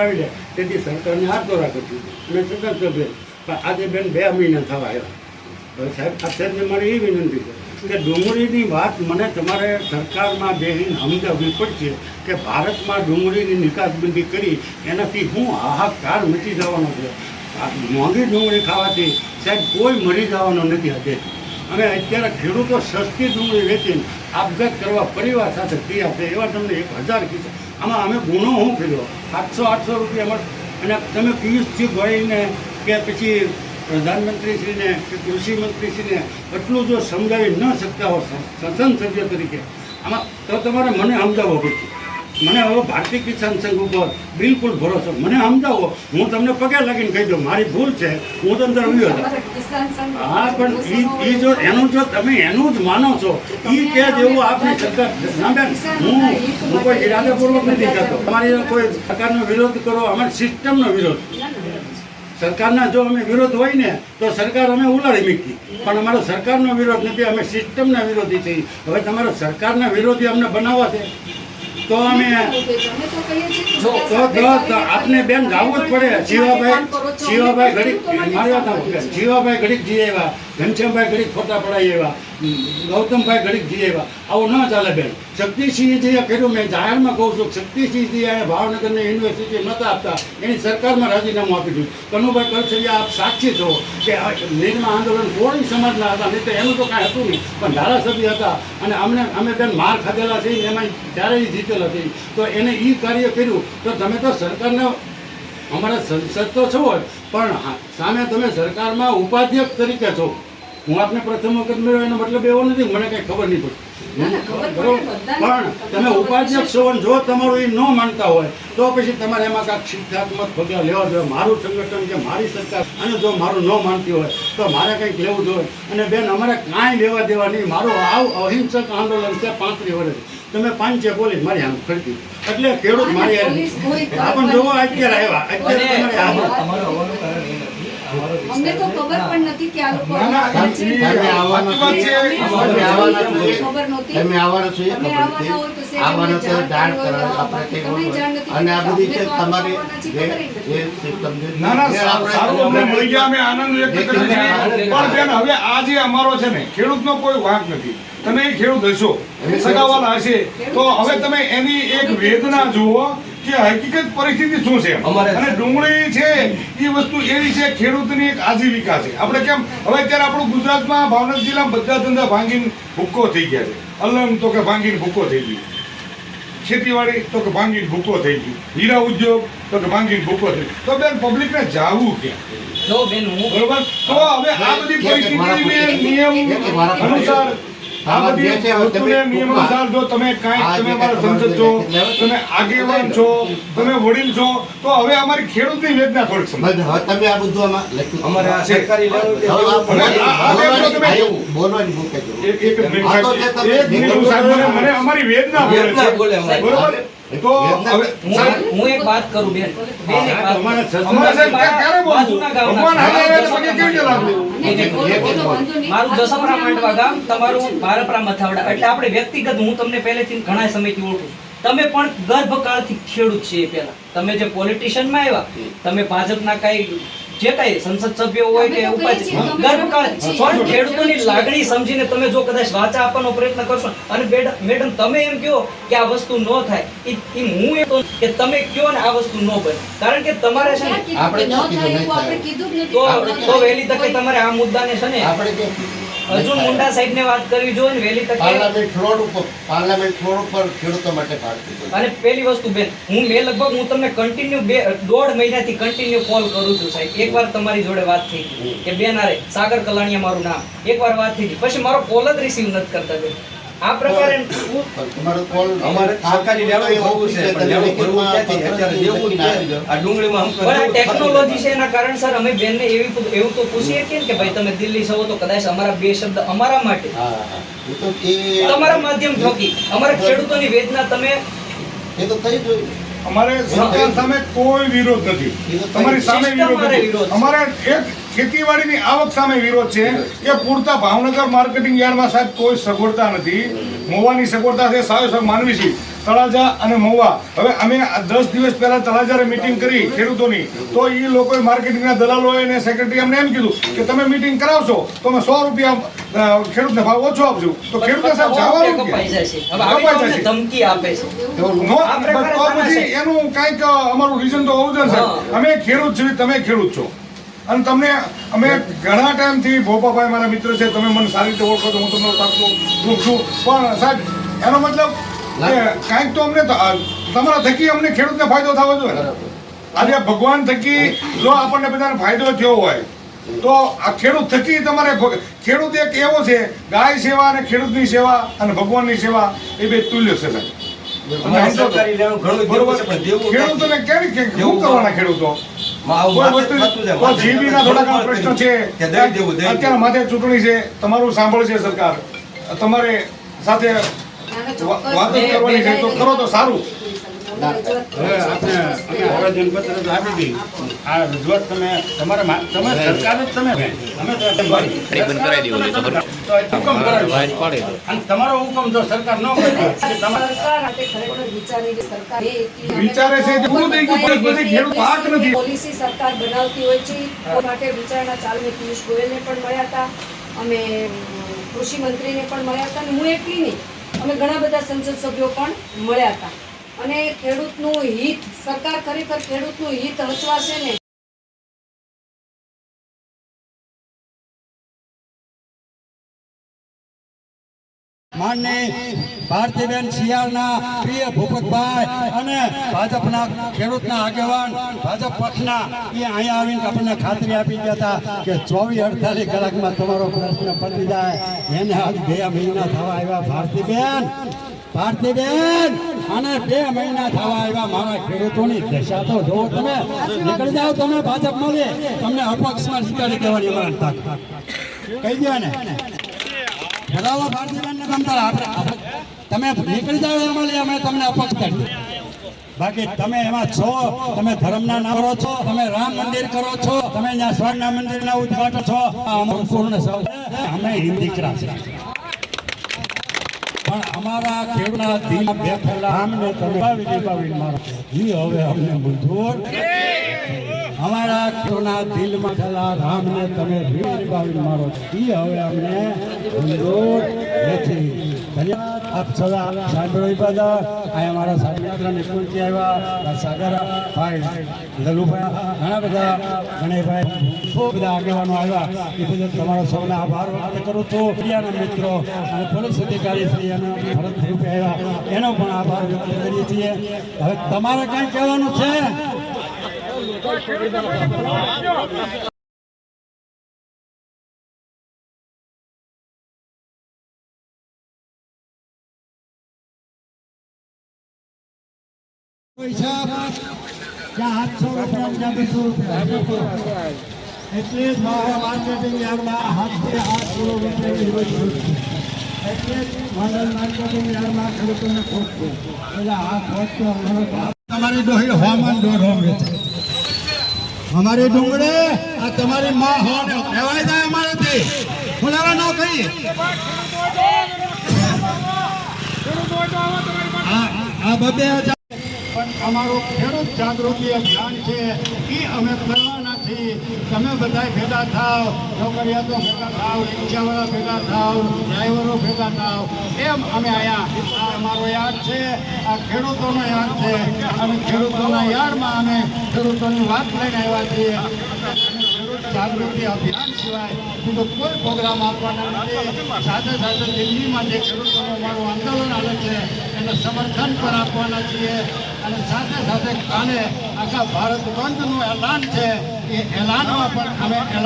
આવી જાય તેથી સરકારને હાથ કરતી હતી અને સભ્ય પણ આજે બેન બે મહિના થવા આવ્યા. હવે સાહેબ, અત્યારે મારે એ વિનંતી છે કે ડુંગળીની વાત મને તમારે સરકારમાં બેહીને સમજાવવી પડશે કે ભારતમાં ડુંગળીની નિકાસબંધી કરી એનાથી હું હાહાકાર મચી જવાનો છે. મોંઘી ડુંગળી ખાવાથી સાહેબ કોઈ મરી જવાનો નથી આજે. અમે અત્યારે ખેડૂતો સસ્તી ડુંગળી વેચીને આપઘાત કરવા પરિવાર સાથે તૈયાર છે. એવા તમને એક હજાર કિસ્સા આમાં અમે ગુનો હું કર્યો આઠસો આઠસો રૂપિયા મળે. અને તમે પિયુષજી ગોયલને કે પછી પ્રધાનમંત્રીશ્રીને કે કૃષિ મંત્રીશ્રીને એટલું જો સમજાવી ન શકતા હો સંસદ સભ્ય તરીકે, આમાં તો તમારે મને સમજાવવો પડશે. મને હવે ભારતીય કિસાન સંઘ ઉપર બિલકુલ ભરોસો. મને સમજાવો હું તમને પગે લાગીને કહી દઉં મારી ભૂલ છે હું તમને અંદર હતો હા પણ ઈ જો એનું જો તમે એનું જ માનો છો એ કે જેવું આપની સરકાર ના બેન હું હું કોઈ ઇરાદાપૂર્વક નથી કહેતો. તમારી કોઈ સરકારનો વિરોધ કરો અમારી સિસ્ટમનો વિરોધ. સરકારના જો અમે વિરોધ હોય ને તો સરકાર અમે ઉલાડી મૂકી પણ અમારો સરકારનો વિરોધ નથી અમે સિસ્ટમના વિરોધી છીએ. હવે તમારો સરકારના વિરોધી અમને બનાવવા છે. તો અમે તો આપને બેન જાવું જ પડે. શિવાભાઈ શિવાભાઈ ઘડીક મારી શિવાભાઈ ઘડીક જઈ આવ્યા ઘનશ્યામભાઈ ઘડીક ફોટા પડાઈ આવ્યા ગૌતમભાઈ ઘડીક જઈ આવ્યા આવું ન ચાલે બેન. શક્તિસિંહજીએ કર્યું, મેં જાહેરમાં કહું છું શક્તિસિંહજીએ ભાવનગરની યુનિવર્સિટી નહોતા આપતા. એની સરકારમાં રાજીનામું આપી દીધું. કનુભાઈ કલસરિયા, આપ સાક્ષી છો કે નિર્મા આંદોલન કોળી સમાજના હતા, નહીં તો એનું તો કાંઈ હતું નહીં. પણ ધારાસભ્ય હતા. અને અમને, અમે બેન માર ખાધેલા છે એમાં ત્યારે ઈ જીતેલા હતી. તો એને એ કાર્ય કર્યું. તો તમે તો સરકારને, અમારા સંસદ તો છો જ, પણ સામે તમે સરકારમાં ઉપાધ્યક્ષ તરીકે છો. હું આપને પ્રથમ વખત મળ્યો એનો મતલબ એવો નથી, મને કઈ ખબર નહીં પડતી. પણ તમે ઉપાધ્યક્ષ છો જો તમારું એ ન માનતા હોય તો પછી તમારે એમાં કાંઈક શિક્ષાત્મક પગલાં લેવા જોઈએ. મારું સંગઠન કે મારી સરકાર અને જો મારું ન માનતી હોય તો મારે કંઈક લેવું જોઈએ. અને બેન અમારે કાંઈ લેવા દેવા નહીં. મારું આવ અહિંસક આંદોલન છે પાંત્રીસ વર્ષ. તમે પાંચે બોલી મારી આમ ખડકી એટલે ખેડૂત મારી આ પણ જોવો અત્યારે આવ્યા. અત્યારે તમારે અમને તો ખબર પણ નથી કે આ લોકો ના, ના, આવ્યા છે. એ સાચી વાત છે. અમને અમે આવવાના છીએ. ખબર આવવાના એ ખબર તો જાણ કરવી આપણે અને આ બધી છે તમારી જે ખબર સિસ્ટમ છે ના ના સારું અમને મળી ગયા અમે આનંદ વ્યક્ત કરીએ છીએ પણ બેન હવે આ જે અમારો છે ને ખેડૂતનો કોઈ વાંક નથી. તમે ખેડૂત હશો. સગાવાલા હશે. તો હવે તમે એની એક વેદના જુઓ. કે હકીકત પરિસ્થિતિ શું છે? અને ડુંગળી છે એ વસ્તુ એવી છે ખેડૂતની એક આજીવિકા છે. આપણે કેમ? હવે અત્યારે આપણું ગુજરાતમાં ભાવનગર જિલ્લામાં બધા ધંધા ભાંગીને ભૂક્કો થઈ ગયા છે. અલંગ તો કે ભાંગીને ભૂક્કો થઈ ગયો. ખેતીવાડી તો કે ભાંગીને ભૂકો થઈ ગયું. હીરા ઉદ્યોગ તો કે ભાંગીને ભૂકો થઈ ગયું. તો બેન પબ્લિકને જાવું ક્યાં? જો બેન હું બરોબર? તો હવે આ બધી પરિસ્થિતિ નિયમ અનુસાર આ બધી વસ્તુને નિયમ જો તમે કાંઈક તમે અમારા સંસદ છો તમે આગેવાન છો તમે વડીલ છો તો હવે અમારી ખેડૂતની વેદના થોડીક સમજો. તમે આ બધું અમારે સરકારી બોલવાની- એક મિનિટ સાહેબ, મને અમારી વેદના બોલે. બરોબર? તો હું એક વાત કરું બેન. બેન એક વાત. મારું જસપરા માંડવા ગામ તમારું ભારપરા મથાવડા એટલે આપણે વ્યક્તિગત હું તમને પહેલેથી ઘણા સમયથી ઓળખું તમે પણ ગર્ભકાળથી ખેડૂત છે પેલા તમે જે પોલિટિશિયનમાં આવ્યા તમે ભાજપના કઈ જે કઈ સંસદ સભ્ય હોય કે ઉપાધ્યક્ષ ખેડૂતોની લાગણી સમજીને તમે જો કદાચ વાચા આપવાનો પ્રયત્ન કરશો અને મેડમ તમે એમ કહો કે આ વસ્તુ ન થાય. ઈ- ઈ હું એમ કહું કે તમે કયો ને આ વસ્તુ ન બને. કારણ કે તમારે છે ને ક્યાં આપણે ન થાય એવું આપણે કીધું જ નથી. તો આપણે તો વહેલી તકે તમારે આ મુદ્દાને છે ને આપણે હજુ મુંડા સાહેબ ને વાત કરવી જોઈએ ને વેલી તકે. પાર્લામેન્ટ ફ્લોર ઉપર પાર્લામેન્ટ ફ્લોર ઉપર ખેડૂતો માટે ભારતીય અને પેલી વસ્તુ બેન હું મેં લગભગ હું તમને કન્ટિન્યુ બે દોઢ મહિનાથી કન્ટિન્યુ કોલ કરું છું સાહેબ. એકવાર તમારી જોડે વાત થઈ હતી કે બેન આરે સાગર કલાણીયા મારું નામ. એકવાર વાત થઈ હતી. પછી મારો કોલ જ રિસીવ નથી કરતા બેન. આ પ્રકારે તમારો કોલ અમારે સરકારી લેવલ ભરવું છે પણ લેવલ ભરવું ક્યાંથી અત્યારે દેવું આ ડુંગળીમાં હમ પણ ટેકનોલોજી છે એના કારણસર અમે બેનને એવી એવું તો પૂછીએ કે કે ભાઈ તમે દિલ્હી છો તો કદાચ અમારા બે શબ્દ અમારા માટે. તમારા માધ્યમ થકી અમારા ખેડૂતોની વેદના તમે એ તો થઈ ગયું. અમારે સરકાર સામે કોઈ વિરોધ નથી. તમારી સામે વિરોધ. અમારે એક ખેતીવાડીની આવક સામે વિરોધ છે. કે પૂરતા ભાવનગર માર્કેટિંગ યાર્ડમાં સાહેબ કોઈ સગવડતા નથી. મોવાની સગવડતા છે સાવ સાવ માનવી છે. તળાજા અને મોવા. હવે અમે દસ દિવસ પહેલા તળાજારે મિટિંગ કરી ખેડૂતોની. તો એ લોકોએ માર્કેટિંગના દલાલોએ અને સેક્રેટરી અમને એમ કીધું કે તમે મિટિંગ કરાવશો તો અમે સો રૂપિયા ખેડૂતને ભાવ ઓછો આપજો. તો ખેડૂતો સાહેબ જવાનું કપાઈ. ધમકી આપે છે. એનું કાંઈક અમારું રીઝન તો હોવું જોઈએ સાહેબ. અમે ખેડૂત છીએ તમે ખેડૂત છો. અને તમને અમે ઘણા ટાઈમથી ભોપાભાઈ મારા મિત્ર છે તમે મને સારી રીતે ઓળખો છો હું તમને ઓળખતો હું છું. પણ સાહેબ એનો મતલબ કાંઈક તો અમને તમારા થકી અમને ખેડૂતને ફાયદો થવો જોઈએ. આજે ભગવાન થકી જો આપણને બધાને ફાયદો થયો હોય તો આ ખેડૂત થકી તમારે ખેડૂત એક એવો છે ગાય સેવા અને ખેડૂતની સેવા અને ભગવાનની સેવા એ બે તુલ્ય છે સાહેબ. ખેડૂતોને કેવી કે શું કરવાના ખેડૂતો? જીબીના થોડા ઘણા પ્રશ્નો છે. અત્યારે. માથે ચૂંટણી છે તમારું સાંભળશે સરકાર. તમારે સાથે વાત કરવાની છે તો કરો તો સારું. તમારા સરકાર હુકમ જો ન વિચારી છે. પોલિસી સરકાર બનાવતી હોય છે માટે વિચારણા ચાલુ પિયુષ ગોયલને પણ મળ્યા હતા અમે કૃષિ કૃષિ મંત્રીને પણ મળ્યા હતા અને હું એટલી નહીં અમે ઘણા બધા સંસદ સભ્યો પણ મળ્યા હતા. અને ખેડૂતનું હિત, સરકાર ખરેખર ખેડૂતનું હિત હચવાશે ને? માનને ભારતીબેન શિયાળના પ્રિય ભૂપતભાઈ અને ભાજપના ખેડૂતના આગેવાન, ભાજપ પક્ષના, એ અહીંયા આવીને આપણને ખાતરી આપી ગયા હતા કે ચોવીસ અડતાલીસ કલાકમાં તમારો પ્રશ્ન પતી જાય. એને આજ બે મહિના થવા આવ્યા, ભારતીબેન. ભારતીબેન અને બે મહિના થવા આવ્યા. મારા ખેડૂતોની તમે. નીકળી જાઓ તમે ભાજપમાંથી તમને અપક્ષમાં સ્વીકારી કહી દો ને બરાબર ભારતીબેનને ગમતા. આપણે તમે અમે તમને અપક્ષ કરી બાકી તમે એમાં છો, તમે ધર્મના નામ કરો છો, તમે રામ મંદિર કરો છો, તમે ત્યાં સ્વર્ણના મંદિરના ઉદઘાટન છો, આ અમારું પૂર્ણ અમે હિન્દી ક્રાસ પણ અમારા ખેડૂતના દિલ બેઠેલા આમને તમે દબાવી મારો ઈ હવે અમને મંજૂર અમારા ખેડૂતના દિલમાં બેઠેલા રામને તમે રીણ દબાવી મારો ઈ હવે અમને મંજૂર નથી. ધન્યવાદ. આપ સદા સાંભળ્યું એ બધા. અહીંયા અમારા સાધયાત્રા નિપુણથી આવ્યા. સાગર ભાઈ, લલુભાઈ, ઘણા બધા ગણેશભાઈ ખૂબ બધા આગેવાનો આવ્યા. એ બધા તમારો સૌને આભાર વ્યક્ત કરું છું. મીડિયાના મિત્રો અને પોલીસ અધિકારી શ્રી અને ભરત રૂપે આવ્યા. એનો પણ આભાર વ્યક્ત કરીએ છીએ. હવે તમારે કાંઈ કહેવાનું છે? તમારી ડોહી હોમન અમારી ડુંગળે આ તમારી માં હો થાય જાય અમારાથી હું ન કહીએ આ બબે અમારું ખેડૂત જાગૃતિ અભિયાન છે, એ અમે કરવાના છીએ. તમે બધા ભેગા થાવ નોકરિયાતો ભેગા થાવ, રિક્ષાવાળા ભેગા થાવ, ડ્રાઈવરો ભેગા થાવ. એમ અમે અહીંયા આ અમારો યાદ છે, આ ખેડૂતોનો યાદ છે. અને ખેડૂતોના યાદમાં અમે ખેડૂતોની વાત લઈને આવ્યા છીએ. જાગૃતિ અભિયાન સિવાય બીજો કોઈ પ્રોગ્રામ આપવાના નથી. સાથે સાથે દિલ્હીમાં જે ખેડૂતોનું અમારું આંદોલન હાલે છે, એને સમર્થન પણ આપવાના છીએ. અને સાથે સાથે કાલે આખા ભારત બંધનું એલાન છે. એ એલાનમાં પણ અમે એલાન